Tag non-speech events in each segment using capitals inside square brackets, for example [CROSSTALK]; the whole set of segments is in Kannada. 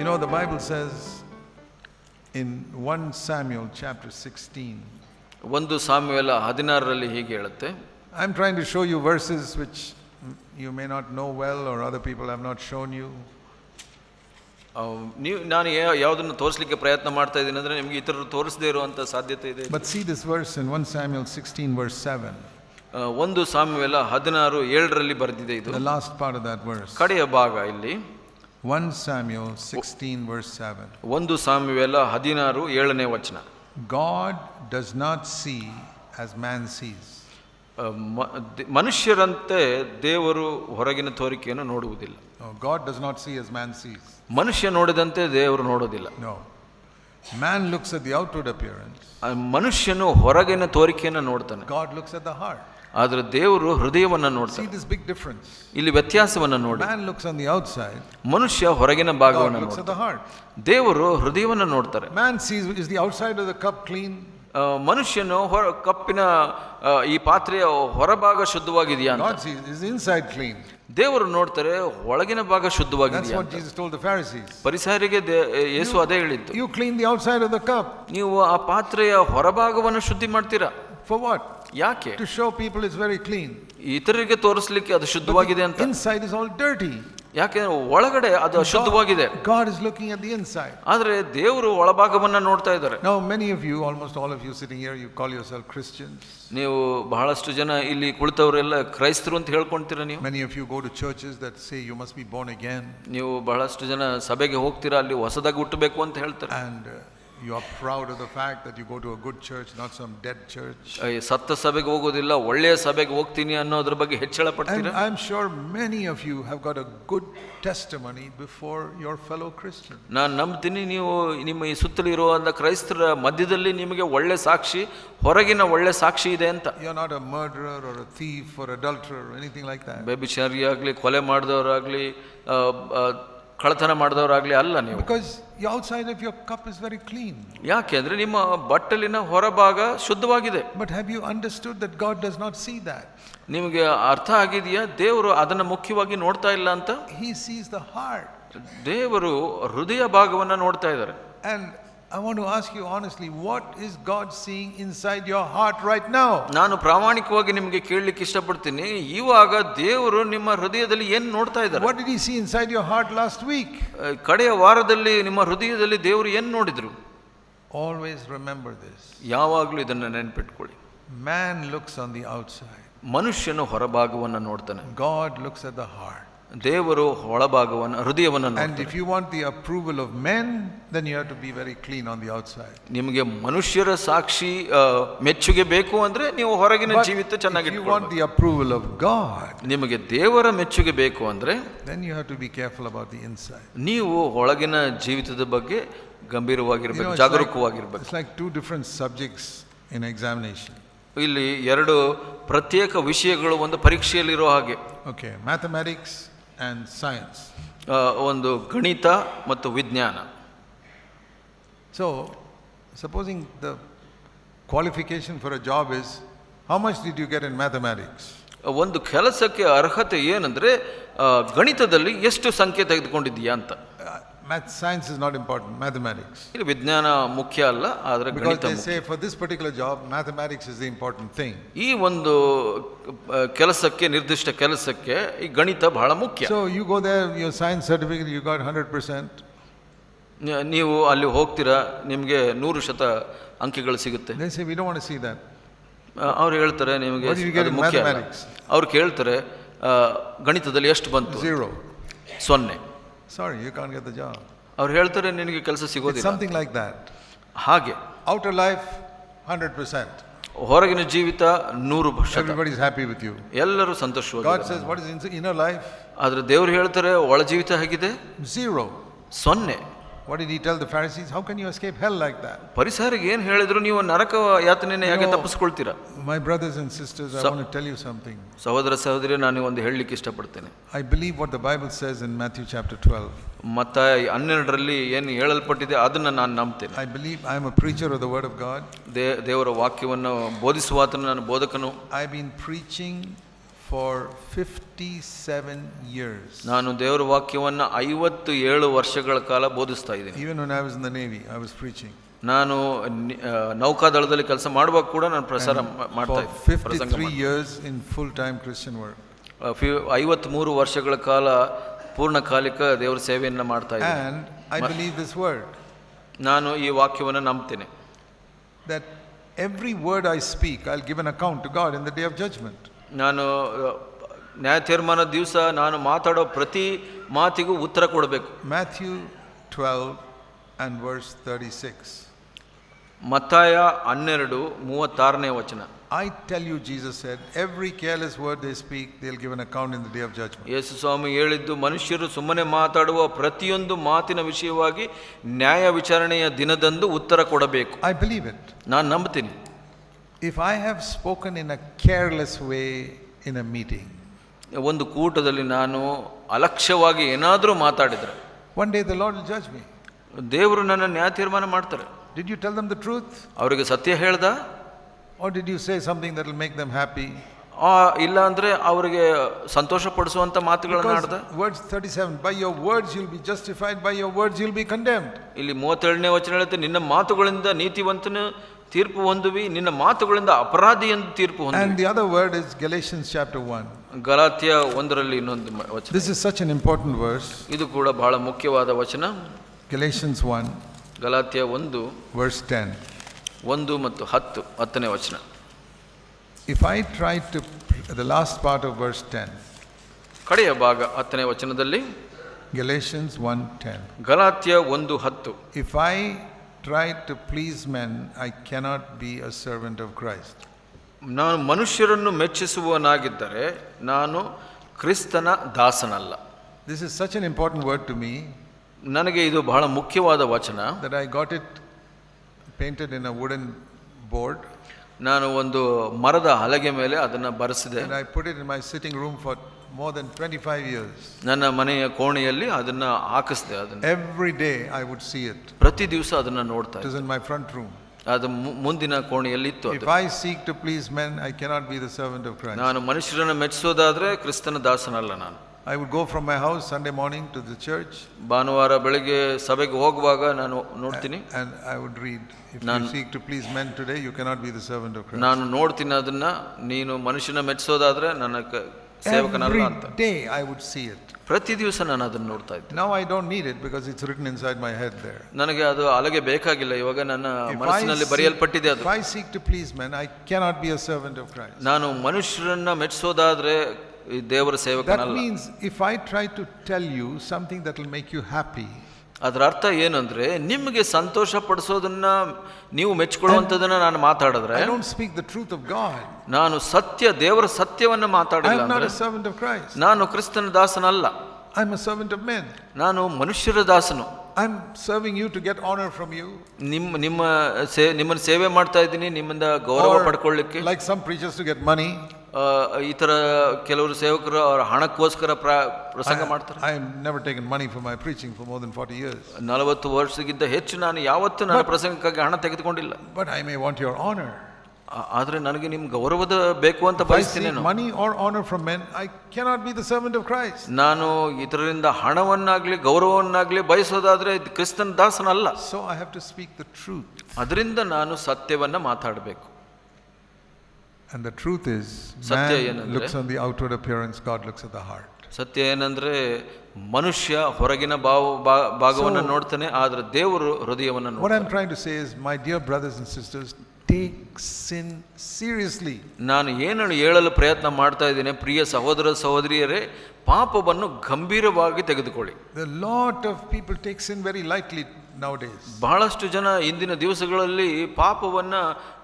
You know, the Bible says in 1 Samuel chapter 16, ಒಂದು ಸಾಮ್ಯವೆಲ್ಲ ಹದಿನಾರರಲ್ಲಿ ಹೀಗೆ ಹೇಳುತ್ತೆ I'm trying to show you verses which mm, you may not know well or other people have not shown you. ನೀವು ನಾನು ಯಾವುದನ್ನು ತೋರಿಸಲಿಕ್ಕೆ ಪ್ರಯತ್ನ ಮಾಡ್ತಾ ಇದ್ದೀನಿ ಅಂದರೆ ನಿಮಗೆ ಇತರರು ತೋರಿಸದೇ ಇರುವಂಥ ಸಾಧ್ಯತೆ ಇದೆ But see this verse in 1 Samuel 16, verse 7, ಆ, ಒಂದು ಸಾಮ್ಯವೆಲ್ಲ ಹದಿನಾರು ಏಳರಲ್ಲಿ ಬರೆದಿದೆ ಇದು the last part of that verse. ಕಡೆಯ ಭಾಗ ಇಲ್ಲಿ ಒಂದು ಸಾಮ್ಯವೆಲ್ಲ ಹದಿನಾರು ಏಳನೇ ವಚನ. God does not see as man sees ಮನುಷ್ಯರಂತೆ ದೇವರು ಹೊರಗಿನ ತೋರಿಕೆಯನ್ನು ನೋಡುವುದಿಲ್ಲ. God does not see as man sees ಮನುಷ್ಯ ನೋಡಿದಂತೆ ದೇವರು ನೋಡೋದಿಲ್ಲ man looks at the outward appearance ಮನುಷ್ಯನು ಹೊರಗಿನ ತೋರಿಕೆಯನ್ನು ನೋಡ್ತಾನೆ. God looks at the heart ಆದರೆ ದೇವರು ಹೃದಯವನ್ನು ನೋಡ್ತಾರೆ. ಇಲ್ಲಿ ವ್ಯತ್ಯಾಸವನ್ನು ನೋಡಿ. ಮನುಷ್ಯ ಹೊರಗಿನ ಭಾಗವನ್ನು ದೇವರು ಹೃದಯವನ್ನು ನೋಡ್ತಾರೆ. ಮನುಷ್ಯನು ಹೊರ ಕಪ್ಪಿನ ಈ ಪಾತ್ರೆಯ ಹೊರಭಾಗ ಶುದ್ಧವಾಗಿದೆಯಾ ಇನ್ಸೈಡ್ ಕ್ಲೀನ್ ದೇವರು ನೋಡ್ತಾರೆ ಒಳಗಿನ ಭಾಗ ಶುದ್ಧವಾಗಿದೆ ಪರಿಸರಿಗೆ ಯೇಸು ಅದೇ ಹೇಳಿದ್ದು. ಕ್ಲೀನ್ ದ ಕಪ್ ನೀವು ಆ ಪಾತ್ರೆಯ ಹೊರಭಾಗವನ್ನು ಶುದ್ಧಿ ಮಾಡ್ತೀರಾ? For what? ಯಾಕೆ To show people it's very clean. ಇತರರಿಗೆ ತೋರಿಸ್ಲಿಕ್ಕೆ ಅದು ಶುದ್ಧವಾಗಿದೆ ಅಂತ Inside is all dirty. ಯಾಕೆ ಒಳಗಡೆ ಅದು ಅಶುದ್ಧವಾಗಿದೆ God is looking at the inside. ಆದ್ರೆ ದೇವರು ಒಳಭಾಗವನ್ನ ನೋಡ್ತಾ ಇದ್ದಾರೆ Now, many of you, almost all of you sitting here, you call yourself Christians. ನೀವು ಬಹಳಷ್ಟು ಜನ ಇಲ್ಲಿ ಕುಳಿತವರೆಲ್ಲ ಕ್ರೈಸ್ತರು ಅಂತ ಹೇಳ್ಕೊಂತೀರ ನೀವು Many of you go to churches that say you must be born again, ನೀವು ಬಹಳಷ್ಟು ಜನ ಸಭೆಗೆ ಹೋಗ್ತೀರಾ ಅಲ್ಲಿ ಹೊಸದಾಗಿ ಹುಟ್ಟಬೇಕು ಅಂತ ಹೇಳ್ತಾರೆ and uh, you are proud of the fact that you go to a good church, not some dead church. ಈ ಸತ್ತ ಸಭೆಗೆ ಹೋಗೋದಿಲ್ಲ ಒಳ್ಳೆಯ ಸಭೆಗೆ ಹೋಗ್ತೀನಿ ಅನ್ನೋದ್ರ ಬಗ್ಗೆ ಹೆಚ್ಚಳ And i am sure many of you have got a good testimony before your fellow Christians. ನಾನು ನಂಬ್ತೀನಿ ನೀವು ನಿಮ್ಮ ಈ ಸುತ್ತಲೂ ಇರುವಂಥ ಕ್ರೈಸ್ತರ ಮಧ್ಯದಲ್ಲಿ ನಿಮಗೆ ಒಳ್ಳೆ ಸಾಕ್ಷಿ ಹೊರಗಿನ ಒಳ್ಳೆ ಸಾಕ್ಷಿ ಇದೆ ಅಂತ You're not a murderer or a thief or adulterer or anything like that. ಬೇಬಿಚಾರಿ ಆಗಲಿ ಕೊಲೆ ಮಾಡಿದವರಾಗಲಿ ಕಳತನ ಮಾಡಿದವರಾಗಲಿ ಅಲ್ಲ ನೀವು. ಬಿಕಾಸ್ ಯಾವ side of your cup is very clean ಯಾಕೆ ಅಂದರೆ ನಿಮ್ಮ ಬಟ್ಟಲಿನ ಹೊರಭಾಗ ಶುದ್ಧವಾಗಿದೆ. But have you understood that God does not see that ನಿಮಗೆ ಅರ್ಥ ಆಗಿದೆಯಾ? ದೇವರು ಅದನ್ನು ಮುಖ್ಯವಾಗಿ ನೋಡ್ತಾ ಇಲ್ಲ ಅಂತ? ಹೀ ಸೀಸ್ ದ ಹಾರ್ಟ್ ದೇವರು ಹೃದಯ ಭಾಗವನ್ನು ನೋಡ್ತಾ ಇದ್ದಾರೆ. And I want to ask you honestly, what is God seeing inside your heart right now? ನಾನು ಪ್ರಾಮಾಣಿಕವಾಗಿ ನಿಮಗೆ ಕೇಳಲಿಕ್ಕೆ ಇಷ್ಟಪಡ್ತೀನಿ ಇವಾಗ ದೇವರು ನಿಮ್ಮ ಹೃದಯದಲ್ಲಿ ಏನು ನೋಡ್ತಾ ಇದ್ದಾರೆ What did He see inside your heart last week? ಅಹ್, ಕಡೆಯ ವಾರದಲ್ಲಿ ನಿಮ್ಮ ಹೃದಯದಲ್ಲಿ ದೇವರು ಏನು ನೋಡಿದ್ರು Always remember this ಯಾವಾಗಲೂ ಇದನ್ನು ನೆನ್ಪಿಟ್ಕೊಳ್ಳಿ man looks on the outside, ಮನುಷ್ಯನು ಹೊರಭಾಗವನ್ನು ನೋಡ್ತಾನೆ God looks at the heart. ದೇವರು ಒಳಭಾಗವನ್ನು ಹೃದಯವನ್ನು and if you want the approval of men then you have to be very clean on the outside. ನಿಮಗೆ ಮನುಷ್ಯರ ಸಾಕ್ಷಿ ಮೆಚ್ಚುಗೆ ಬೇಕು ಅಂದ್ರೆ ನೀವು ಹೊರಗಿನ ಜೀವಿತ ಚೆನ್ನಾಗಿ you want the approval of God ನಿಮಗೆ ದೇವರ ಮೆಚ್ಚುಗೆ ಬೇಕು ಅಂದ್ರೆ then you have to be careful about the inside. ನೀವು ಹೊರಗಿನ ಜೀವಿತದ ಬಗ್ಗೆ ಗಂಭೀರವಾಗಿರಬೇಕು ಜಾಗರೂಕವಾಗಿರಬೇಕು. It's like two different subjects in examination ಇಲ್ಲಿ ಎರಡು ಪ್ರತ್ಯೇಕ ವಿಷಯಗಳು ಒಂದು ಪರೀಕ್ಷೆಯಲ್ಲಿರೋ ಹಾಗೆ. Okay mathematics and science. ಆ, ಒಂದು ಗಣಿತ ಮತ್ತು ವಿಜ್ಞಾನ So, supposing the qualification for a job is how much did you get in mathematics? ಒಂದು ಕೆಲಸಕ್ಕೆ ಅರ್ಹತೆ ಏನಂದ್ರೆ ಗಣಿತದಲ್ಲಿ ಎಷ್ಟು ಸಂಖ್ಯೆ ತೆಗೆದುಕೊಂಡಿದ್ದೀಯಾ ಅಂತ Uh, math, science is not important, mathematics. ಇಲ್ಲಿ ವಿಜ್ಞಾನ ಮುಖ್ಯ ಅಲ್ಲ ಆದರೆ Because ಗಣಿತ they ಮುಖ್ಯ. say for this particular job, mathematics is the important thing. ಈ ಒಂದು ಕೆಲಸಕ್ಕೆ ನಿರ್ದಿಷ್ಟ ಕೆಲಸಕ್ಕೆ ಈ ಗಣಿತ ಬಹಳ ಮುಖ್ಯ So you go there, your science certificate, you got 100%. ನ- ನೀವು ಅಲ್ಲಿ ಹೋಗ್ತೀರಾ ನಿಮಗೆ ನೂರು ಶತ ಅಂಕಿಗಳು ಸಿಗುತ್ತೆ They say, we don't want to see that. ಆ, ಅವ್ರು ಹೇಳ್ತಾರೆ ನಿಮಗೆ ಅದು ಮುಖ್ಯ mathematics? ಅವ್ರು ಕೇಳ್ತಾರೆ ಗಣಿತದಲ್ಲಿ ಎಷ್ಟು ಬಂತು Zero. ಸೊನ್ನೆ ಸಾರಿ ಯು ಕಾನ್ ಗೆಟ್ ಅವ್ರು ಹೇಳ್ತಾರೆ ನಿನಗೆ ಕೆಲಸ ಸಿಗೋದು ಸಮಥಿಂಗ್ ಲೈಕ್ ದಟ್ ಹಾಗೆ. Out of life hundred percent ಹೊರಗಿನ ಜೀವಿತ ನೂರು everybody is happy with you ಎಲ್ಲರೂ ಸಂತೋಷ ಇನ್ ಲೈಫ್ ಆದರೆ ದೇವರು ಹೇಳ್ತಾರೆ ಒಳ ಜೀವಿತ ಹೇಗಿದೆ? ಝೀರೋ ಸೊನ್ನೆ. What did he tell the Pharisees? How can you escape hell like that? ಪರಿಸರಿಗೆ ಏನು ಹೇಳಿದ್ರು ನೀವು ನರಕ ಯಾತನೆಯನ್ನು ಹೇಗೆ. ತಪ್ಪಿಸ್ಕೊಳ್ತೀರಾ My brothers and sisters, I So- want to tell you something. ಸಹೋದರ ಸಹೋದರಿ ನಾನು ಒಂದು ಹೇಳಲಿಕ್ಕೆ ಇಷ್ಟಪಡ್ತೇನೆ I believe what the Bible says in Matthew chapter 12. ಮತ್ತ ಹನ್ನೆರಡರಲ್ಲಿ ಏನು ಹೇಳಲ್ಪಟ್ಟಿದೆ ಅದನ್ನು ನಾನು ನಂಬ್ತೇನೆ I believe I'm a preacher of the Word of God. ದೇ ದೇವರ ವಾಕ್ಯವನ್ನು ಬೋಧಿಸುವಾತನು ನಾನು ಬೋಧಕನು I've been preaching for 57 years. ನಾನು ದೇವರ ವಾಕ್ಯವನ್ನು ಐವತ್ತು ಏಳು ವರ್ಷಗಳ ಕಾಲ ಬೋಧಿಸ್ತಾ ಇದ್ದೀನಿ Even when I was in the Navy, I was preaching. ನಾನು ನೌಕಾದಳದಲ್ಲಿ ಕೆಲಸ ಮಾಡುವಾಗ ಕೂಡ ನಾನು ಪ್ರಸಾರ ಮಾಡ್ತಾ For ಇದ್ದೆ 53 years in full-time Christian work. ಐವತ್ಮೂರು ವರ್ಷಗಳ ಕಾಲ ಪೂರ್ಣಕಾಲಿಕ ದೇವರ ಸೇವೆಯನ್ನು ಮಾಡ್ತಾ ಇದ್ದೆ And I believe this word, ನಾನು ಈ ವಾಕ್ಯವನ್ನು ನಂಬ್ತೇನೆ that every word I speak, I'll give an account to God in the day of judgment. ನಾನು ನ್ಯಾಯ ತೀರ್ಮಾನ ದಿವಸ ನಾನು ಮಾತಾಡೋ ಪ್ರತಿ ಮಾತಿಗೂ ಉತ್ತರ ಕೊಡಬೇಕು. Matthew twelve and verse thirty six ಮತ್ತಾಯ ಹನ್ನೆರಡು ಮೂವತ್ತಾರನೇ ವಚನ. I tell you Jesus said, every careless word they speak they'll give an account in the day of judgment. ಯೇಸು ಸ್ವಾಮಿ ಹೇಳಿದ್ದು ಮನುಷ್ಯರು ಸುಮ್ಮನೆ ಮಾತಾಡುವ ಪ್ರತಿಯೊಂದು ಮಾತಿನ ವಿಷಯವಾಗಿ ನ್ಯಾಯ ವಿಚಾರಣೆಯ ದಿನದಂದು ಉತ್ತರ ಕೊಡಬೇಕು. ಐ ಬಿಲೀವ್ ಇಟ್ ನಾನು ನಂಬ್ತೀನಿ. If I have spoken in a careless way in a meeting, ಒಂದು ಕೂಟದಲ್ಲಿ ನಾನು ಅಲಕ್ಷ್ಯವಾಗಿ ಏನಾದರೂ ಮಾತಾಡಿದರೆ one day the lord will judge me. ದೇವರು ನನ್ನ ನ್ಯಾಯ ತೀರ್ಮಾನ ಮಾಡ್ತಾರೆ. Did you tell them the truth ಅವರಿಗೆ ಸತ್ಯ ಹೇಳ್ದ? Or did you say something that will make them happy ಇಲ್ಲ ಅಂದರೆ ಅವರಿಗೆ ಸಂತೋಷ ಪಡಿಸುವಂಥ ಮಾತುಗಳನ್ನು ಆಡ್ದ? Because words 37, by your words will be justified by your words will be condemned ಇಲ್ಲಿ ಮೂವತ್ತೇಳನೇ ವಚನ ಹೇಳುತ್ತೆ ನಿನ್ನ ಮಾತುಗಳಿಂದ ನೀತಿವಂತನು ತೀರ್ಪು ಹೊಂದುವಿ ನಿನ್ನ ಮಾತುಗಳಿಂದ ಅಪರಾಧಿ ಎಂದು ತೀರ್ಪು ಒಂದು ಯಾವುದೋ ವರ್ಡ್ ಇಸ್ ಗಲೇಷನ್ಸ್ ಒಂದರಲ್ಲಿ is such an important words ಇದು ಕೂಡ ಭಾಳ ಮುಖ್ಯವಾದ ವಚನ. ಗೆಲೇಶನ್ಸ್ ಒನ್ ಗಲಾತಿಯ ಒಂದು ವರ್ಡ್ಸ್ ಸ್ಟ್ಯಾನ್ ಒಂದು ಮತ್ತು ಹತ್ತು ಹತ್ತನೇ ವಚನ. If I try to the last part of word stand ಕಡೆಯ ಭಾಗ ಹತ್ತನೇ ವಚನದಲ್ಲಿ ಗೆಲೇಶನ್ಸ್ ಒನ್ ಟ್ಯಾನ್ ಗಲಾತಿಯ ಒಂದು ಹತ್ತು. If I try to please men, I cannot be a servant of Christ. ನಾನು ಮನುಷ್ಯರನ್ನು ಮೆಚ್ಚಿಸುವವನಾಗಿದ್ದರೆ ನಾನು ಕ್ರಿಸ್ತನ ದಾಸನಲ್ಲ. This is such an important word to me ನನಗೆ ಇದು ಬಹಳ ಮುಖ್ಯವಾದ ವಚನ. That I got it painted in a wooden board ನಾನು ಒಂದು ಮರದ ಹಲಗೆ ಮೇಲೆ ಅದನ್ನು ಬರೆಸಿದೆ. I put it in my my room room more than twenty five years ನನ್ನ ಮನೆಯ ಕೋಣೆಯಲ್ಲಿ ಅದನ್ನು ಹಾಕಿಸ್ದೆ ಅದನ್ನು. Every day I would see it ಪ್ರತಿ ದಿವಸ ಅದನ್ನು ನೋಡ್ತಾ is in my front room ಅದು ಮುಂದಿನ ಕೋಣೆಯಲ್ಲಿ ಇತ್ತು if I seek to please men I cannot be the servant of Christ ನಾನು ಮನುಷ್ಯರನ್ನು ಮೆಚ್ಚಿಸೋದಾದರೆ ಕ್ರಿಸ್ತನ ದಾಸನಲ್ಲ ನಾನು. I would go from my house Sunday morning to the church ಭಾನುವಾರ ಬೆಳಗ್ಗೆ ಸಭೆಗೆ ಹೋಗುವಾಗ ನಾನು ನೋಡ್ತೀನಿ. ಅಂಡ್ ಐ ವುಡ್ ರೀಡ್ ನಾನು seek to please men today you cannot be the servant of Christ ನಾನು ನೋಡ್ತೀನಿ ಅದನ್ನು. ನೀನು ಮನುಷ್ಯನ ಮೆಚ್ಚಿಸೋದಾದರೆ ನನ್ನ day I would see it ಪ್ರತಿ ದಿವಸ ನಾನು ಅದನ್ನು ನೋಡ್ತಾ ಇದ್ದೆ. ನಾವು I don't need it because it's written inside my head ನನಗೆ ಅದು ಅಲಗೆ ಬೇಕಾಗಿಲ್ಲ ಇವಾಗ ನನ್ನ ಮನಸ್ಸಿನಲ್ಲಿ ಬರೆಯಲ್ಪಟ್ಟಿದೆ ಅದು. I seek to please man I cannot be a servant of Christ ನಾನು ಮನುಷ್ಯರನ್ನ ಮೆಚ್ಚಿಸೋದಾದ್ರೆ ದೇವರ ಸೇವಕನಲ್ಲ. That means if I try to tell you something that will make you happy ಅದರ ಅರ್ಥ ಏನಂದ್ರೆ ನಿಮಗೆ ಸಂತೋಷ ಪಡಿಸೋದನ್ನ ನೀವು ಮೆಚ್ಚಿಕೊಳ್ಳುವಂತದನ್ನ ನಾನು ಮಾತಾಡಿದ್ರೆ I don't speak the truth of God. ನಾನು ಸತ್ಯ ದೇವರ ಸತ್ಯವನ್ನ I ಮಾತಾಡಿಲ್ಲ am not ಅಂದ್ರೆ ನಾನು servant of Christ. ನಾನು ಕ್ರಿಸ್ತನ ದಾಸನಲ್ಲ I'm a servant of men. ನಾನು ಮನುಷ್ಯರ ದಾಸನು I am serving you to get honour from you ನಿಮ್ಮ ನಿಮ್ಮ ಸೇ ನಿಮ್ಮನ್ನು ಸೇವೆ ಮಾಡ್ತಾ ಇದ್ದೀನಿ ನಿಮ್ಮಿಂದ ಗೌರವ Or ಪಡ್ಕೊಳ್ಳಿಕ್ಕೆ like some preachers to get money. ಈ ಥರ ಕೆಲವರು ಸೇವಕರು ಅವರ ಹಣಕ್ಕೋಸ್ಕರ ಪ್ರ ಪ್ರಸಂಗ ಮಾಡ್ತಾರೆ? I never taken money for my preaching for more than 40 years ನಲವತ್ತು ವರ್ಷಕ್ಕಿಂತ ಹೆಚ್ಚು ನಾನು ಯಾವತ್ತೂ ನನ್ನ ಪ್ರಸಂಗಕ್ಕಾಗಿ ಹಣ ತೆಗೆದುಕೊಂಡಿಲ್ಲ. But I may want your honour ಆದರೆ ನನಗೆ ನಿಮ್ಮ ಗೌರವದ ಬೇಕು ಅಂತ ಬಯಸ್ತೀನಿ money or honour from men I men, be the servant of Christ. ನಾನು ಇದರಿಂದ ಹಣವನ್ನಾಗಲಿ ಗೌರವವನ್ನಾಗಲಿ ಬಯಸೋದಾದರೆ ಇದು ಕ್ರಿಸ್ತನ ದಾಸನಲ್ಲ. So I have to speak the truth ಅದರಿಂದ ನಾನು ಸತ್ಯವನ್ನು ಮಾತಾಡಬೇಕು. And the truth is, Satya man ಏನಂದ್ರೆ? looks on the outward appearance, God looks at the heart. ಸತ್ಯ ಏನಂದ್ರೆ ಮನುಷ್ಯ ಹೊರಗಿನ ಭಾವ ಭಾ- ಭಾಗವನ್ನ So- ನೋಡ್ತಾನೆ ಆದ್ರೆ ದೇವರು ಹೃದಯವನ್ನ What ನೋಡ್ತಾನೆ I'm trying to say is, my dear brothers and sisters, take sin seriously. ನಾನು ಏನು ಹೇಳಲು ಪ್ರಯತ್ನ ಮಾಡ್ತಾ ಇದ್ದೇನೆ ಪ್ರಿಯ ಸಹೋದರ ಸಹೋದರಿಯರೇ ಪಾಪವನ್ನು ಗಂಭೀರವಾಗಿ ತೆಗೆದುಕೊಳ್ಳಿ The lot of people take sin very lightly nowadays. ಬಹಳಷ್ಟು ಜನ ಇಂದಿನ ದಿವಸಗಳಲ್ಲಿ ಪಾಪವನ್ನ ಆ,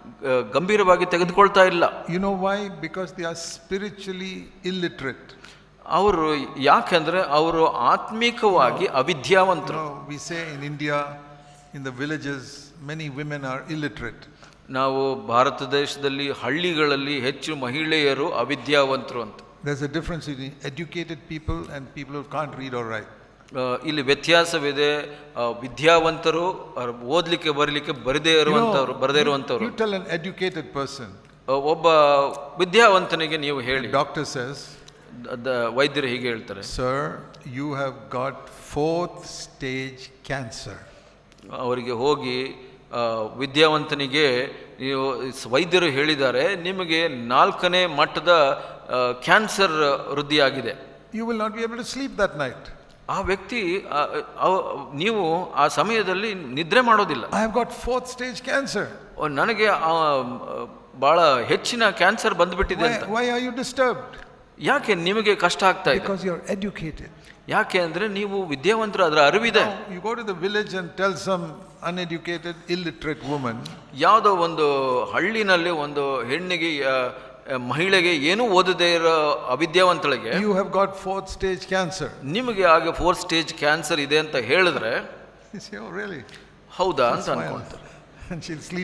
ಗಂಭೀರವಾಗಿ ತೆಗೆದುಕೊಳ್ತಾ ಇಲ್ಲ. You know why because they are spiritually illiterate ಅವರು ಯಾಕೆಂದರೆ ಅವರು ಆತ್ಮಿಕವಾಗಿ ಅವಿದ್ಯಾವಂತರು. We say in India in the villages many women are are illiterate. ನಾವು ಭಾರತ ದೇಶದಲ್ಲಿ ಹಳ್ಳಿಗಳಲ್ಲಿ ಹೆಚ್ಚು ಮಹಿಳೆಯರು ಅವಿದ್ಯಾವಂತರು ಅಂತ. There's a difference in educated people and people can't read read write ಇಲ್ಲಿ ವ್ಯತ್ಯಾಸವಿದೆ. ವಿದ್ಯಾವಂತರು ಓದಲಿಕ್ಕೆ ಬರಲಿಕ್ಕೆ ಬರದೇ ಇರುವಂಥವ್ರು ಬರದೇ ಇರುವಂಥವ್ರು ಎಜುಕೇಟೆಡ್ ಪರ್ಸನ್ ಒಬ್ಬ ವಿದ್ಯಾವಂತನಿಗೆ ನೀವು ಹೇಳಿ. ಡಾಕ್ಟರ್ ದ- ವೈದ್ಯರು ಹೀಗೆ ಹೇಳ್ತಾರೆ. Sir you have got fourth stage cancer ಅವರಿಗೆ ಹೋಗಿ ವಿದ್ಯಾವಂತನಿಗೆ ನೀವು ವೈದ್ಯರು ಹೇಳಿದ್ದಾರೆ ನಿಮಗೆ ನಾಲ್ಕನೇ ಮಟ್ಟದ cancer ವೃದ್ಧಿಯಾಗಿದೆ. You will not be able to sleep that night. ಆ ವ್ಯಕ್ತಿ ನೀವು ಆ ಸಮಯದಲ್ಲಿ ನಿದ್ರೆ ಮಾಡೋದಿಲ್ಲ. I have got fourth stage cancer ನನಗೆ ಬಹಳ ಹೆಚ್ಚಿನ ಕ್ಯಾನ್ಸರ್ ಬಂದ್ಬಿಟ್ಟಿದೆ ಅಂತ. ವೈ ಆರ್ ಯು ಡಿಸ್ಟರ್ಬ್ಡ್ ಯಾಕೆ ನಿಮಗೆ ಕಷ್ಟ ಆಗ್ತಾ ಇದೆ? ಬಿಕಾಸ್ ಯು ಆರ್ ಎಜುಕೇಟೆಡ್ ಯಾಕೆ ಅಂದರೆ ನೀವು ವಿದ್ಯಾವಂತರು ಅದರ ಅರಿವಿದೆ. You go to the village and tell some uneducated illiterate woman ಯಾವುದೋ ಒಂದು ಹಳ್ಳಿನಲ್ಲಿ ಒಂದು ಹೆಣ್ಣಿಗೆ ಮಹಿಳೆಗೆ ಏನು ಓದದೇ ಇರೋ ಅವಿದ್ಯಾವಂತಳಿಗೆ you have got fourth stage cancer. ನಿಮಗೆ ಹಾಗೆ ಫೋರ್ತ್ ಸ್ಟೇಜ್ ಕ್ಯಾನ್ಸರ್ ಇದೆ ಅಂತ ಹೇಳಿದ್ರೆ oh? ಹೌದಾ ಅಂತ. ಅನ್ಕೊಂತಾರೆ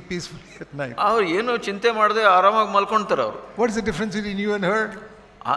peacefully at night. ಅವ್ರು ಏನು ಚಿಂತೆ ಮಾಡದೆ ಆರಾಮಾಗಿ ಮಲ್ಕೊಂತಾರೆ ಅವರು What is the difference between you and her?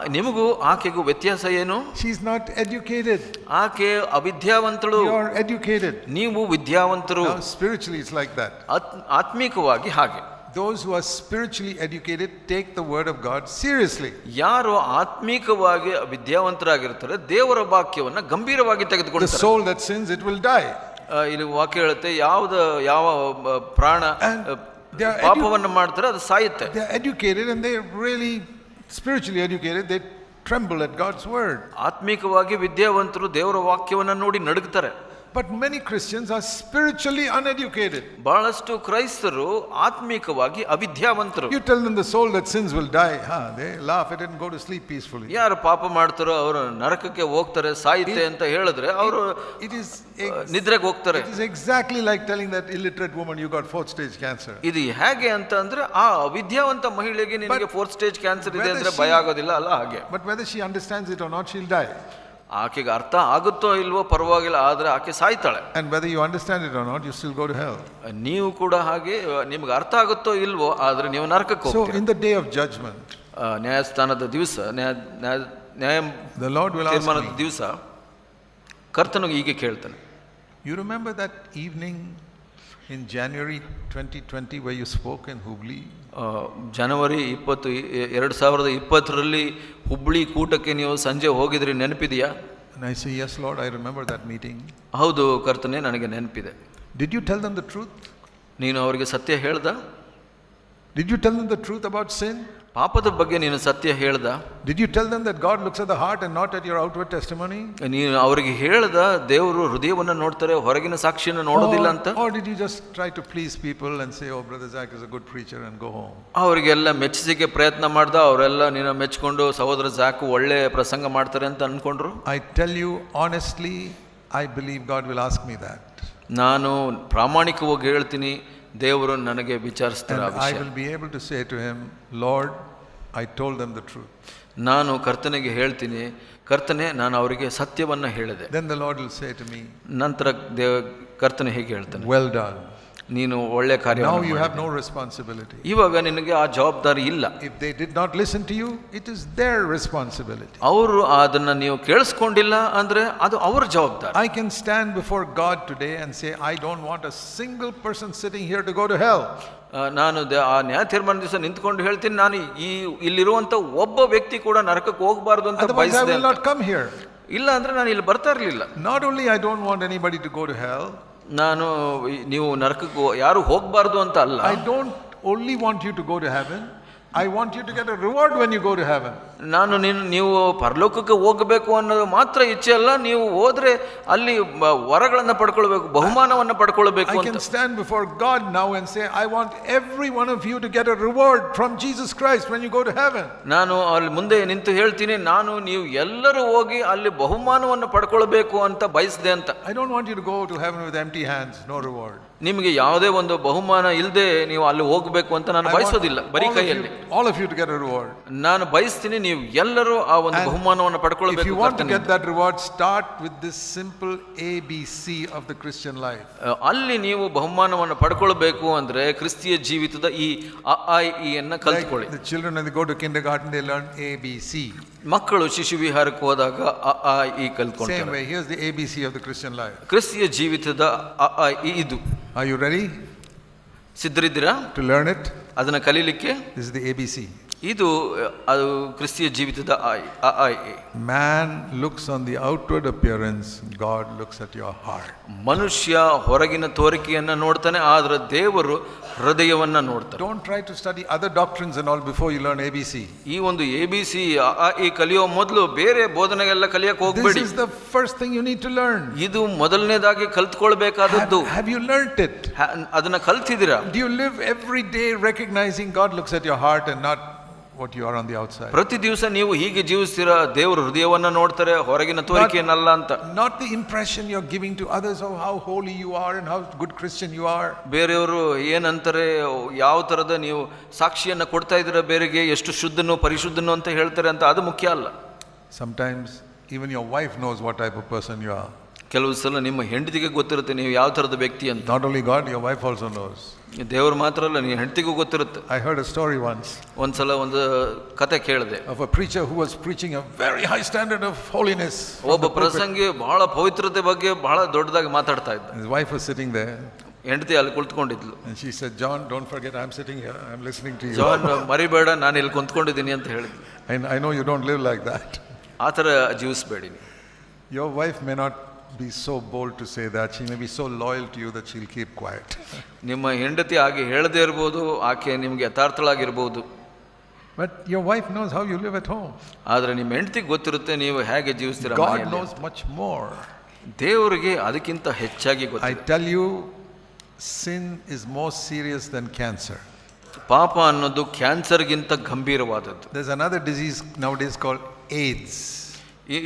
ನಿಮಗೂ ಆಕೆಗೂ ವ್ಯತ್ಯಾಸ ಏನು is not educated. ಆಕೆ ಅವಿದ್ಯಾವಂತಳು educated. ನೀವು ವಿದ್ಯಾವಂತರು it's like that. ಆತ್- ಆತ್ಮಿಕವಾಗಿ ಹಾಗೆ Those who are spiritually educated take the word of God seriously. ಯಾರು ಆತ್ಮಿಕವಾಗಿ ವಿದ್ಯಾವಂತರಾಗಿರ್ತಾರೆ ದೇವರ ವಾಕ್ಯವನ್ನ ಗಂಭೀರವಾಗಿ The ತೆಗೆದುಕೊಳ್ತಾರೆ soul that sins, it will die. ಆ, ಇಲ್ಲಿ ವಾಕ್ಯ ಹೇಳುತ್ತೆ ಯಾವ್ದ ಯಾವ ಆ, ಪ್ರಾಣ And ಆ, they are ಪಾಪವನ್ನು ಮಾಡ್ತಾರೆ ಅದು ಸಾಯುತ್ತೆ They're educated and they're really spiritually educated. They tremble at God's word. ಆತ್ಮಿಕವಾಗಿ ವಿದ್ಯಾವಂತರು ದೇವರ ವಾಕ್ಯವನ್ನ ನೋಡಿ ನಡುಗ್ತಾರೆ But many Christians are spiritually uneducated. ಬಹಳಷ್ಟು ಕ್ರೈಸ್ತರು ಆತ್ಮಿಕವಾಗಿ ಅವಿದ್ಯಾವಂತರು You tell them the soul that sins will die. Huh, they laugh at it and go to sleep peacefully. ಯಾರು ಪಾಪ ಮಾಡ್ತಾರೋ ಅವರು ನರಕಕ್ಕೆ ಹೋಗ್ತಾರೆ ಸಾಯುತ್ತೆ ಅಂತ ಹೇಳಿದ್ರೆ ಅವರು It is, ex- ನಿದ್ರೆಗೆ ಹೋಗ್ತಾರೆ it is exactly like telling that illiterate woman you got fourth stage cancer. ಇದು ಹೇಗೆ ಅಂತ ಅಂದ್ರೆ ಆ ವಿದ್ಯಾವಂತ ಮಹಿಳೆಗೆ ನಿನಗೆ ಫೋರ್ತ್ ಸ್ಟೇಜ್ ಕ್ಯಾನ್ಸರ್ ಇದೆ whether ಅಂದ್ರೆ she- ಭಯ ಆಗೋದಿಲ್ಲ ಅಲ್ಲ ಹಾಗೆ But whether she understands it or not, she'll die. ಆಕೆಗೆ ಅರ್ಥ ಆಗುತ್ತೋ ಇಲ್ವೋ ಪರವಾಗಿಲ್ಲ ಆದರೆ ಆಕೆ ಸಾಯ್ತಾಳೆ. And whether you understand it or not you still go to hell ನೀವು ಕೂಡ ಹಾಗೆ ನಿಮಗೆ ಅರ್ಥ ಆಗುತ್ತೋ ಇಲ್ವೋ ಆದರೆ ನೀವು ನರಕಕ್ಕೆ ಹೋಗಿ in the day of judgment ನ್ಯಾಯಸ್ಥಾನದ ದಿವಸ ನ್ಯಾಯ ನ್ಯಾಯ ದ ಲಾರ್ಡ್ ವಿಲ್ ಆಸ್ಕ್ ದಿವಸ ಕರ್ತನಿಗೆ ಹೀಗೆ ಕೇಳ್ತಾನೆ. You remember that evening in January 2020 why you spoke in Hubli ಜನವರಿ ಇಪ್ಪತ್ತು ಎರಡು ಸಾವಿರದ ಇಪ್ಪತ್ತರಲ್ಲಿ ಹುಬ್ಬಳ್ಳಿ ಕೂಟಕ್ಕೆ ನೀವು ಸಂಜೆ ಹೋಗಿದ್ರಿ ನೆನಪಿದೆಯಾ? I see yes Lord I remember that meeting ಹೌದು ಕರ್ತನೆ ನನಗೆ ನೆನಪಿದೆ. Did you tell them the truth ನೀನು ಅವರಿಗೆ ಸತ್ಯ ಹೇಳ್ದ? Did you tell them the truth about sin ಪಾಪದ ಬಗ್ಗೆ ನೀನು ಸತ್ಯ ಹೇಳ್ದ Did you tell them that God looks at the heart and not at your outward testimony? ನೀನು ಅವರಿಗೆ ಹೇಳ್ದ ದೇವರು ಹೃದಯವನ್ನ ನೋಡ್ತಾರೆ ಹೊರಗಿನ ಸಾಕ್ಷಿಯನ್ನು ನೋಡೋದಿಲ್ಲ ಅಂತ Or, or did you just try to please people and say, Oh, Brother Zach is a good preacher and go home? ಅವರಿಗೆಲ್ಲ ಮೆಚ್ಚಿಸಿಕೆ ಪ್ರಯತ್ನ ಮಾಡ್ದ ಅವರೆಲ್ಲ ನೀನು ಮೆಚ್ಕೊಂಡು ಸಹೋದರ ಜಾಕು ಒಳ್ಳೆ ಪ್ರಸಂಗ ಮಾಡ್ತಾರೆ ಅಂತ ಅನ್ಕೊಂಡ್ರು I tell you honestly, I believe God will ask me that. ನಾನು ಪ್ರಾಮಾಣಿಕವಾಗಿ ಹೇಳ್ತೀನಿ ದೇವರು ನನಗೆ ವಿಚಾರಿಸ್ತಾರೆ ನಾನು ಕರ್ತನೆಗೆ ಹೇಳ್ತೀನಿ ಕರ್ತನೆ ನಾನು ಅವರಿಗೆ ಸತ್ಯವನ್ನು ಹೇಳಿದೆ. ನಂತರ ದೇವ ಕರ್ತನೆ ಹೇಗೆ ಹೇಳ್ತಾನೆ. ವೆಲ್ ಡನ್ ನೀನು ಒಳ್ಳೆ ಕಾರ್ಯ Now you have no responsibility. ಇವಾಗ ನಿನಗೆ ಆ ಜವಾಬ್ದಾರಿ ಇಲ್ಲ If they did not listen to you, it is their responsibility. ಅವರು ಅದನ್ನ ನೀವು ಕೇಳಿಸ್ಕೊಂಡಿಲ್ಲ ಅಂದ್ರೆ ಅದು ಅವರ ಜವಾಬ್ದಾರಿ I can stand before God today and say, I don't want a single person sitting here to go to hell. ಆ, ನಾನು ದ- ಆ ನ್ಯಾಯ ತೀರ್ಮಾನ ದಿವಸ ನಿಂತ್ಕೊಂಡು ಹೇಳ್ತೀನಿ ನಾನು ಈ ಇಲ್ಲಿರುವಂತ ಒಬ್ಬ ವ್ಯಕ್ತಿ ಕೂಡ ನರಕಕ್ಕೆ ಹೋಗಬಾರ್ದು ಅಂತ Otherwise, I ಬಯಸಿದೆ will ಅಂತ. not come here. ಇಲ್ಲ ಅಂದ್ರೆ ನಾನು ಇಲ್ಲಿ ಬರ್ತಾ ಇರ್ಲಿಲ್ಲ Not only I don't want anybody to go to hell, ನಾನು ಈ- ನೀವು ನರಕಕ್ಕೆ ಹೋ- ಯಾರು ಹೋಗಬಾರ್ದು ಅಂತ ಅಲ್ಲ I don't only want you to go to heaven, I want you to get a reward when you go to heaven. ನಾನು ನಿನ್ನ ನೀವು ಪರಲೋಕಕ್ಕೆ ಹೋಗಬೇಕು ಅನ್ನೋದು ಮಾತ್ರ ಇಚ್ಛೆ ಅಲ್ಲ ನೀವು ಹೋದರೆ ಅಲ್ಲಿ ವರಗಳನ್ನು ಪಡ್ಕೊಳ್ಬೇಕು ಬಹುಮಾನವನ್ನು ಪಡ್ಕೊಳ್ಬೇಕು stand God and I every one of you to reward from Jesus ನಾನು ಅಲ್ಲಿ ಮುಂದೆ ನಿಂತು ಹೇಳ್ತೀನಿ ನಾನು ನೀವು ಎಲ್ಲರೂ ಹೋಗಿ ಅಲ್ಲಿ ಬಹುಮಾನವನ್ನು ಪಡ್ಕೊಳ್ಬೇಕು ಅಂತ ಬಯಸಿದೆ ಅಂತ. I don't want you go to heaven with empty hands no reward ನಿಮಗೆ ಯಾವುದೇ ಒಂದು ಬಹುಮಾನ ಇಲ್ಲದೆ ನೀವು ಅಲ್ಲಿ ಹೋಗಬೇಕು ಅಂತ ನಾನು ಬಯಸೋದಿಲ್ಲ ಬರೀ ಕೈಯಲ್ಲಿ. All of you to get reward ನಾನು ಬಯಸ್ತೀನಿ ನೀವು ಎಲ್ಲರೂ ಆ ಒಂದು ಬಹುಮಾನವನ್ನು ಪಡ್ಕೊಳ್ಬೇಕು you want to get that reward start with this simple A B C of the Christian life ಅಲ್ಲಿ ನೀವು ಬಹುಮಾನವನ್ನು ಪಡ್ಕೊಳ್ಬೇಕು ಅಂದ್ರೆ ಕ್ರಿಸ್ತಿಯ ಜೀವಿತದ ಈ ಅ ಆ ಇ ಅನ್ನ ಕಲ್ತ್ಕೊಳ್ಳಿ. The children they go to kindergarten they learn A B C ಮಕ್ಕಳು ಶಿಶು ವಿಹಾರಕ್ಕೆ ಹೋದಾಗ ಅ ಆ ಇ ಕಲ್ತ್ಕೊಳ್ತಾರೆ. Same way here is the A B C of the Christian life ಕ್ರಿಸ್ತಿಯ ಜೀವಿತದ ಅ ಆ ಇ ಇದು. ಆರ್ ಯು ರೆಡಿ ಸಿದ್ಧರಿದ್ದೀರಾ? ಟು ಲರ್ನ್ ಇಟ್ ಅದನ್ನು ಕಲೀಲಿಕ್ಕೆ? This the A B C ಇದು ಅದು ಕ್ರಿಸ್ತಿಯ ಜೀವಿತದ man looks on the outward appearance God looks at your heart ಮನುಷ್ಯ ಹೊರಗಿನ ತೋರಿಕೆಯನ್ನು ನೋಡ್ತಾನೆ ಆದರೆ ದೇವರು ಹೃದಯವನ್ನು ನೋಡ್ತಾರೆ don't try to study other doctrines all before you learn A B C ಈ ಒಂದು ಎ ಬಿ ಸಿ ಈ ಕಲಿಯೋ ಮೊದಲು ಬೇರೆ ಬೋಧನೆಗೆಲ್ಲ ಕಲಿಯಕ್ಕೆ ಹೋಗ್ಬೇಡಿ. Is the first thing you need to learn ಇದು ಮೊದಲನೇದಾಗಿ ಕಲ್ತ್ಕೊಳ್ಬೇಕಾದದ್ದು. ಹ್ಯಾವ್ ಯು ಲರ್ನ್ ಇಟ್ ಅದನ್ನ ಕಲ್ತಿದ್ದೀರಾ? Do you live every day recognizing God looks at your heart and not what you are on the outside? ಪ್ರತಿ ದಿವಸ ನೀವು ಹೀಗೆ ಜೀವಿಸ್ತೀರಾ ದೇವರು ಹೃದಯವನ್ನ ನೋಡ್ತಾರೆ ಹೊರಗಿನ ತೋರಿಕೆಯನ್ನಲ್ಲ ಅಂತ Not the impression you're giving to others of how holy you are and how good Christian you are. ಬೇರೆಯವರು ಏನಂತಾರೆ ಯಾವ ತರದ ನೀವು ಸಾಕ್ಷಿಯನ್ನ ಕೊಡ್ತಾ ಇದ್ದೀರಾ ಬೇರೆಗೆ ಎಷ್ಟು ಶುದ್ಧನು ಪರಿಶುದ್ಧನು ಅಂತ ಹೇಳ್ತಾರೆ ಅಂತ ಅದು ಮುಖ್ಯ ಅಲ್ಲ Sometimes even your wife knows what type of person you are. ಕೆಲವು ಸಲ ನಿಮ್ಮ ಹೆಂಡತಿಗೆ ಗೊತ್ತಿರುತ್ತೆ ನೀವು ಯಾವ ಥರದ ವ್ಯಕ್ತಿ ಅಂತ Not only God, your wife also knows. ದೇವರು ಮಾತ್ರ ಅಲ್ಲ ನೀ ಹೆಂಡತಿಗೂ ಗೊತ್ತಿರುತ್ತೆ. I heard a story once ಒಂದ್ಸಲ ಒಂದು ಕತೆ ಕೇಳಿದೆ. Of a preacher who was preaching a very high standard of holiness ಒಬ್ಬ ಪ್ರಸಂಗಿ ಬಹಳ ಪವಿತ್ರತೆ ಬಗ್ಗೆ ಬಹಳ ದೊಡ್ಡದಾಗಿ ಮಾತಾಡ್ತಾ ಇದ್ದ. ವೈಫ್ ವಾಸ್ ಸಿಟಿಂಗ್ ದೇ ಹೆಂಡತಿ ಅಲ್ಲಿ ಕುಳ್ತ್ಕೊಂಡಿದ್ಲು. John don't forget I am sitting here I am listening to you John ಮರಿಬೇಡ ನಾನು ಇಲ್ಲಿ ಕುಂತ್ಕೊಂಡಿದ್ದೀನಿ ಅಂತ ಹೇಳಿ I know you don't live like that ಆ ಥರ ಜೀವಿಸಬೇಡಿ your wife may not be so bold to say that. She may be so loyal to you that she'll keep quiet. [LAUGHS] ನಿಮ್ಮ ಹೆಂಡತಿ ಹಾಗೆ ಹೇಳದೇ ಇರ್ಬೋದು ಆಕೆ ನಿಮ್ಗೆ ಯಥಾರ್ಥಳಾಗಿರ್ಬೋದು But your wife knows how you live at home. ಆದ್ರೆ ನಿಮ್ಮ ಹೆಂಡತಿಗೆ ಗೊತ್ತಿರುತ್ತೆ ನೀವು ಹೇಗೆ ಜೀವಿಸ್ತೀರ God ಮನೆಯಲ್ಲಿ. knows much more. ದೇವರಿಗೆ ಅದಕ್ಕಿಂತ ಹೆಚ್ಚಾಗಿ I ಗೊತ್ತಿದೆ tell you, sin is more serious than cancer. ಪಾಪ ಅನ್ನೋದು ಕ್ಯಾನ್ಸರ್ಗಿಂತ ಗಂಭೀರವಾದದ್ದು There's another disease nowadays called AIDS.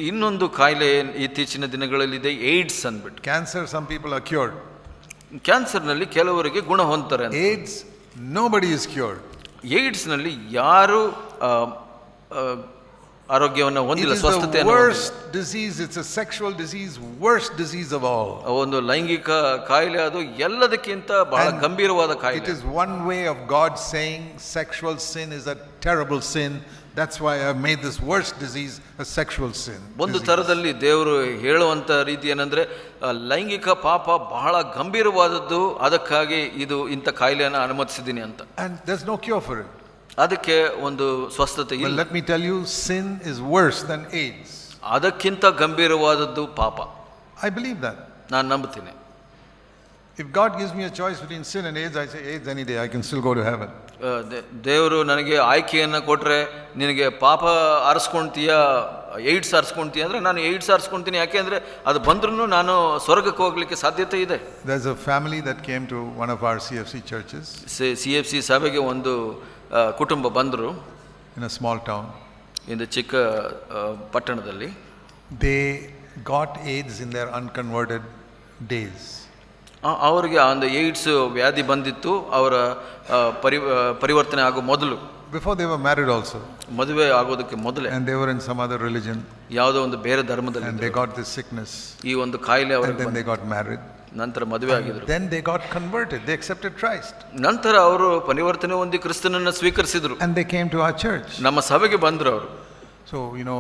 ಇನ್ನೊಂದು ಕಾಯಿಲೆ ಇತ್ತೀಚಿನ ದಿನಗಳಲ್ಲಿದೆ ಏಡ್ಸ್ ಅಂದ್ಬಿಟ್ಟು. Cancer some people are cured ಕ್ಯಾನ್ಸರ್ನಲ್ಲಿ ಕೆಲವರಿಗೆ ಗುಣ ಹೊಂದ್ತಾರೆ AIDS nobody is cured ಏಡ್ಸ್ನಲ್ಲಿ ಯಾರು ಆರೋಗ್ಯವನ್ನು ಹೊಂದಿಲ್ಲ ಸ್ವಸ್ಥತೆ disease it's a sexual disease worst disease of all ಒಂದು ಲೈಂಗಿಕ ಕಾಯಿಲೆ ಅದು ಎಲ್ಲದಕ್ಕಿಂತ ಬಹಳ ಗಂಭೀರವಾದ ಕಾಯಿಲೆ. It is one way of God saying sexual sin is a terrible sin That's why I made this worst disease a sexual sin ಒಂದು ಥರದಲ್ಲಿ ತರದಲ್ಲಿ ದೇವರು ಹೇಳುವಂಥ ರೀತಿ ಏನಂದ್ರೆ ಲೈಂಗಿಕ ಪಾಪ ಬಹಳ ಗಂಭೀರವಾದದ್ದು ಅದಕ್ಕಾಗಿ ಇದು ಇಂಥ ಕಾಯಿಲೆಯನ್ನು ಅನುಮತಿಸಿದ್ದೀನಿ ಅಂತ. And there's no cure for it. ಅದಕ್ಕೆ ಒಂದು ಸ್ವಸ್ಥತೆ ಇಲ್ಲ. let me tell you, sin is worse than AIDS. ಅದಕ್ಕಿಂತ ಗಂಭೀರವಾದದ್ದು ಪಾಪ. ಐ ಬಿಲೀವ್ ದಟ್ ನಾನು ನಂಬುತ್ತೀನಿ If God gives me a choice between sin and AIDS, I say AIDS any day. I can still go to heaven. ಆ, ದೇ- ದೇವರು ನನಗೆ ಆಯ್ಕೆಯನ್ನು ಕೊಟ್ಟರೆ ನಿನಗೆ ಪಾಪ ಆರಿಸ್ಕೊಳ್ತೀಯ ಏಡ್ಸ್ ಆರಿಸ್ಕೊಳ್ತೀಯ ಅಂದರೆ ನಾನು ಏಡ್ಸ್ ಆರಿಸ್ಕೊಳ್ತೀನಿ ಯಾಕೆಂದರೆ ಅದು ಬಂದ್ರೂ ನಾನು ಸ್ವರ್ಗಕ್ಕೆ ಹೋಗ್ಲಿಕ್ಕೆ ಸಾಧ್ಯತೆ ಇದೆ There's a family that came to one of our CFC churches C F C ಸಭೆಗೆ ಒಂದು ಆ, ಕುಟುಂಬ ಬಂದರು in a small town. ಇಂದು ಚಿಕ್ಕ ಆ, ಪಟ್ಟಣದಲ್ಲಿ They got AIDS in their unconverted days. ಅವರಿಗೆ ಒಂದು ಏಡ್ಸ್ ವ್ಯಾಧಿ ಬಂದಿತ್ತು ಅವರ ಪರಿ ಪರಿವರ್ತನೆ ಆಗೋ ಮೊದಲು. Before they were married also ಮದುವೆ ಆಗೋದಕ್ಕೆ ಮೊದಲೇ. ಅಂಡ್ ದೇವರ್ ಇನ್ ಸಮ್ ಅದರ್ ರಿಲಿಜನ್ ಯಾವುದೋ ಒಂದು ಬೇರೆ ಧರ್ಮದಲ್ಲಿ and they got this sickness ಈ ಒಂದು ಕಾಯಿಲೆ ಅವರು ದೆನ್ ದೇ ಗಾಟ್ ಮ್ಯಾರಿಡ್ ನಂತರ ಮದುವೆ ಆಗಿದ್ರು. Then they got converted they accepted Christ ನಂತರ ಅವರು ಪರಿವರ್ತನೆ ಹೊಂದಿ ಕ್ರಿಸ್ತನನ್ನು ಸ್ವೀಕರಿಸಿದರು. And they came to our church ನಮ್ಮ ಸಭೆಗೆ ಬಂದರು ಅವರು. So you know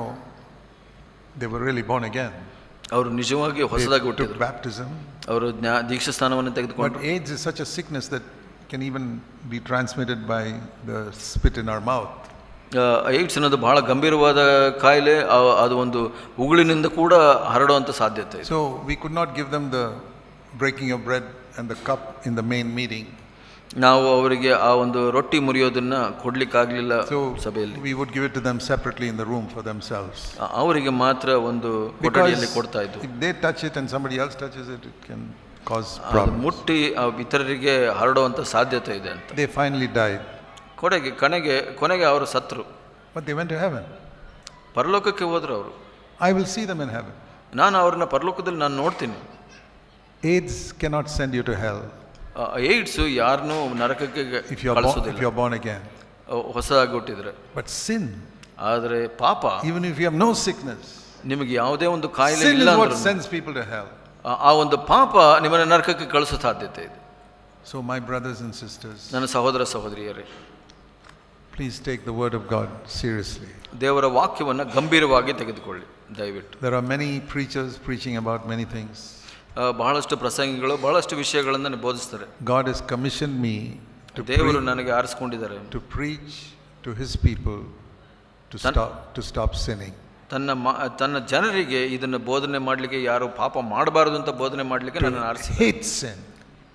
they were really born again ಅವರು ನಿಜವಾಗಿ ಹೊಸದಾಗಿ ಹುಟ್ಟಿದ್ರು ಬ್ಯಾಪ್ಟಿಸಮ್ ಅವರು ಜ್ಞಾ ದೀಕ್ಷಾ ಸ್ಥಾನವನ್ನು But ತೆಗೆದುಕೊಂಡು AIDS is such a sickness that can even be transmitted by the spit in our mouth. AIDS ಅನ್ನೋದು ಬಹಳ ಗಂಭೀರವಾದ ಕಾಯಿಲೆ ಅದು ಒಂದು ಉಗುಳಿನಿಂದ ಕೂಡ ಹರಡುವಂಥ ಸಾಧ್ಯತೆ so we could not give them the breaking breaking bread bread the cup in the main meeting meeting. ನಾವು ಅವರಿಗೆ ಆ ಒಂದು ರೊಟ್ಟಿ ಮುರಿಯೋದನ್ನ ಕೊಡ್ಲಿಕ್ಕಾಗಲಿಲ್ಲ ಸಭೆಯಲ್ಲಿ. We would give it to them separately in the room for themselves ಅವರಿಗೆ ಮಾತ್ರ ಒಂದು ಕೊಠಡಿಯಲ್ಲಿ ಕೊಡ್ತಾ ಇದ್ದರು if they touch it and somebody else touches it it can cause ಮುಟ್ಟಿ ಇತರರಿಗೆ ಹರಡುವಂತ ಸಾಧ್ಯತೆ ಇದೆ ಅಂತ. ದೇ ಫೈನಲಿ ಡೈಡ್ ಕೊಡೆಗೆ ಕಣೆಗೆ ಕೊನೆಗೆ ಅವರು ಸತ್ರು. ಬಟ್ ದೇ ವೆಂಟ್ ಟು ಪರಲೋಕಕ್ಕೆ ಹೋದ್ರು ಅವರು. I will see them in heaven ನಾನು ಅವರನ್ನ ಪರಲೋಕದಲ್ಲಿ ನಾನು ನೋಡ್ತೀನಿ. AIDS cannot send you to hell AIDS ಯಾರನ್ನೂ ನರಕಕ್ಕೆ if you are born, if ಕಳಿಸೋದಿಲ್ಲ you are born again. ಹೊಸದಾಗಿ ಹುಟ್ಟಿದ್ರೆ But sin, ಆದರೆ ಪಾಪ even if you have no sickness, ನಿಮಗೆ ಯಾವುದೇ ಒಂದು ಕಾಯಿಲೆ sin is ಇಲ್ಲ what ಅಂದ್ರೂ sends people to hell. ಆ- ಆ ಒಂದು ಪಾಪ ನಿಮ್ಮನ್ನ ನರಕಕ್ಕೆ ಕಳಿಸೋ ಸಾಧ್ಯತೆ ಇದೆ So, my brothers and sisters, ನನ್ನ ಸಹೋದರ ಸಹೋದರಿಯರೇ please take the word of God seriously. ದೇವರ ವಾಕ್ಯವನ್ನು ಗಂಭೀರವಾಗಿ ತೆಗೆದುಕೊಳ್ಳಿ ದಯವಿಟ್ಟು There are many preachers preaching about many things. ಬಹಳಷ್ಟು ಪ್ರಸಂಗಿಗಳು ಬಹಳಷ್ಟು ವಿಷಯಗಳನ್ನು ಬೋಧಿಸ್ತಾರೆ. God is commission me to ದೇವರು ನನಗೆ ಆರಿಸ್ಕೊಂಡಿದ್ದಾರೆ. To preach to his people to stop to stop sinning ತನ್ನ ಮ ತನ್ನ ಜನರಿಗೆ ಇದನ್ನು ಬೋಧನೆ ಮಾಡಲಿಕ್ಕೆ ಯಾರು ಪಾಪ ಮಾಡಬಾರದು ಅಂತ ಬೋಧನೆ ಮಾಡಲಿಕ್ಕೆ ನನ್ನ ಆರಿಸಿ.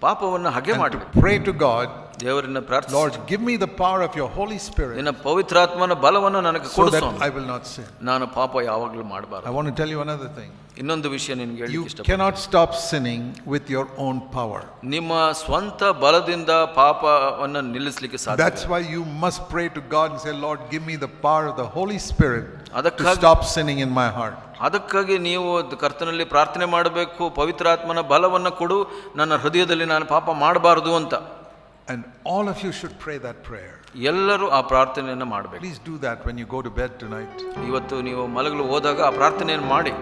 ಪಾಪವನ್ನು ಹಾಗೆ ಮಾಡಿ ಪ್ರೇ ಟು God, ದೇವರನ್ನ ಪ್ರಾರ್ಥಿಸು. Lord give me the power of your Holy Spirit ನಿನ್ನ ಪವಿತ್ರಾತ್ಮನ ಬಲವನ್ನು ನನಗೆ ಕೊಡು so I will not sin ನಾನು ಪಾಪ ಯಾವಾಗಲೂ ಮಾಡಬಾರದು. I want to tell you another thing ಇನ್ನೊಂದು ವಿಷಯ ನಿಮಗೆ ಹೇಳಲಿಕ್ಕೆ ಇಷ್ಟ you cannot stop sinning with your own power ನಿಮ್ಮ ಸ್ವಂತ ಬಲದಿಂದ ಪಾಪವನ್ನು ನಿಲ್ಲಿಸಲಿಕ್ಕೆ ಸಾಧ್ಯ that's why you must pray to God and say Lord give me the power of the Holy Spirit ಅದಕ್ಕ stop sinning in my heart ಅದಕ್ಕಾಗಿ ನೀವು ಕರ್ತನಲ್ಲಿ ಪ್ರಾರ್ಥನೆ ಮಾಡಬೇಕು ಪವಿತ್ರಾತ್ಮನ ಬಲವನ್ನು ಕೊಡು ನನ್ನ ಹೃದಯದಲ್ಲಿ ನಾನು ಪಾಪ ಮಾಡಬಾರದು ಅಂತ. And all of you should pray that prayer. ಎಲ್ಲರೂ ಆ ಪ್ರಾರ್ಥನೆಯನ್ನು ಮಾಡಬೇಕು Please do that when you go to bed tonight. ಇವತ್ತು ನೀವು ಮಲಗಲು ಹೋದಾಗ ಆ ಪ್ರಾರ್ಥನೆಯನ್ನು ಮಾಡಿ